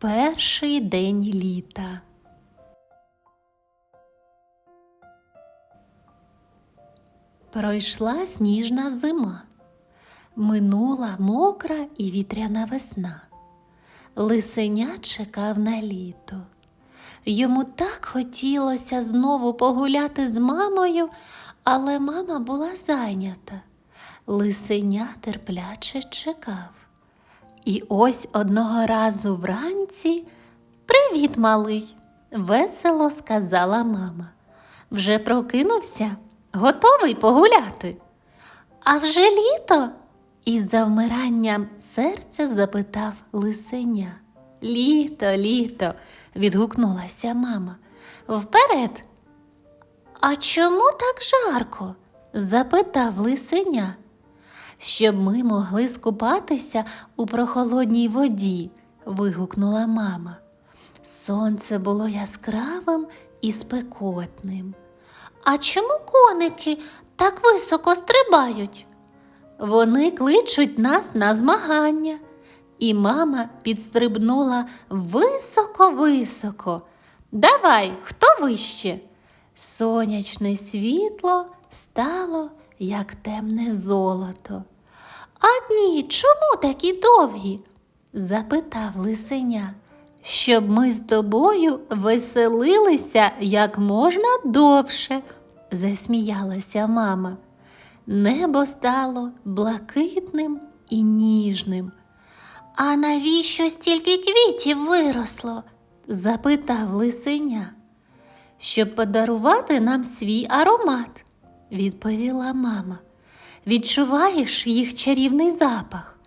Перший день літа. Пройшла сніжна зима, минула мокра і вітряна весна. Лисеня чекав на літо. Йому так хотілося знову погуляти з мамою, але мама була зайнята. Лисеня терпляче чекав. І ось одного разу вранці Привіт, малий, весело сказала мама. Вже прокинувся, готовий погуляти. А вже літо? із завмиранням серця запитав лисеня. Літо, літо, відгукнулася мама. Вперед. А чому так жарко? запитав лисеня. Щоб ми могли скупатися у прохолодній воді, вигукнула мама. Сонце було яскравим і спекотним. А чому коники так високо стрибають? Вони кличуть нас на змагання. І мама підстрибнула високо-високо. Давай, хто вище? Сонячне світло стало, як темне золото. А дні чому такі довгі? запитав лисеня. Щоб ми з тобою веселилися як можна довше, засміялася мама. Небо стало блакитним і ніжним. А навіщо стільки квітів виросло? запитав лисеня. Щоб подарувати нам свій аромат, відповіла мама. Відчуваєш їх чарівний запах.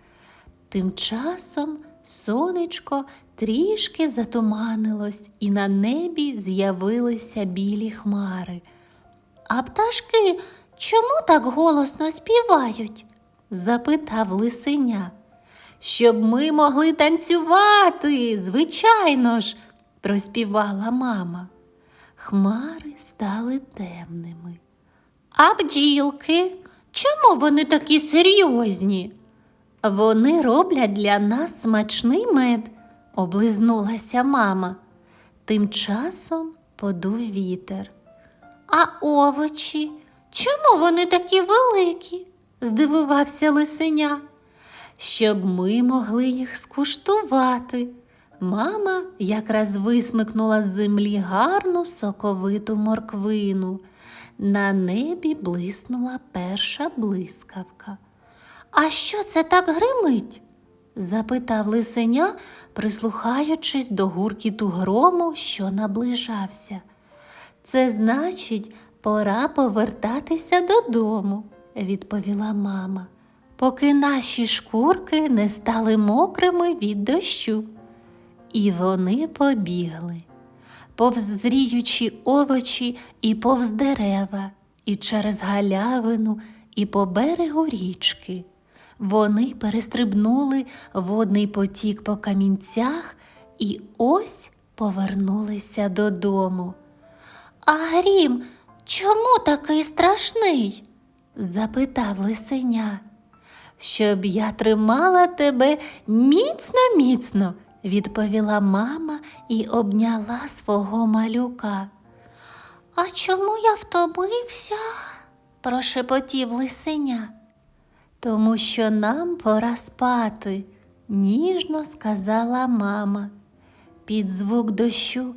Тим часом сонечко трішки затуманилось, і на небі з'явилися білі хмари. А пташки чому так голосно співають? запитав лисеня. Щоб ми могли танцювати, звичайно ж, проспівала мама. Хмари стали темними. А бджілки, чому вони такі серйозні? Вони роблять для нас смачний мед, облизнулася мама. Тим часом подув вітер. А овочі, чому вони такі великі? здивувався лисеня. Щоб ми могли їх скуштувати. Мама якраз висмикнула з землі гарну соковиту морквину. На небі блиснула перша блискавка. А що це так гримить? запитав лисеня, прислухаючись до гуркіту грому, що наближався. Це значить, пора повертатися додому, відповіла мама, поки наші шкурки не стали мокрими від дощу. І вони побігли, повз зріючі овочі і повз дерева, і через галявину, і по берегу річки. Вони перестрибнули водний потік по камінцях і ось повернулися додому. А грім, чому такий страшний? запитав лисеня. Щоб я тримала тебе міцно, міцно, відповіла мама і обняла свого малюка. А чому я втомився? прошепотів лисеня. Тому що нам пора спати, ніжно сказала мама. Під звук дощу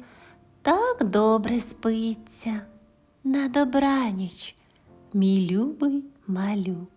так добре спиться. На добраніч, мій любий малюк.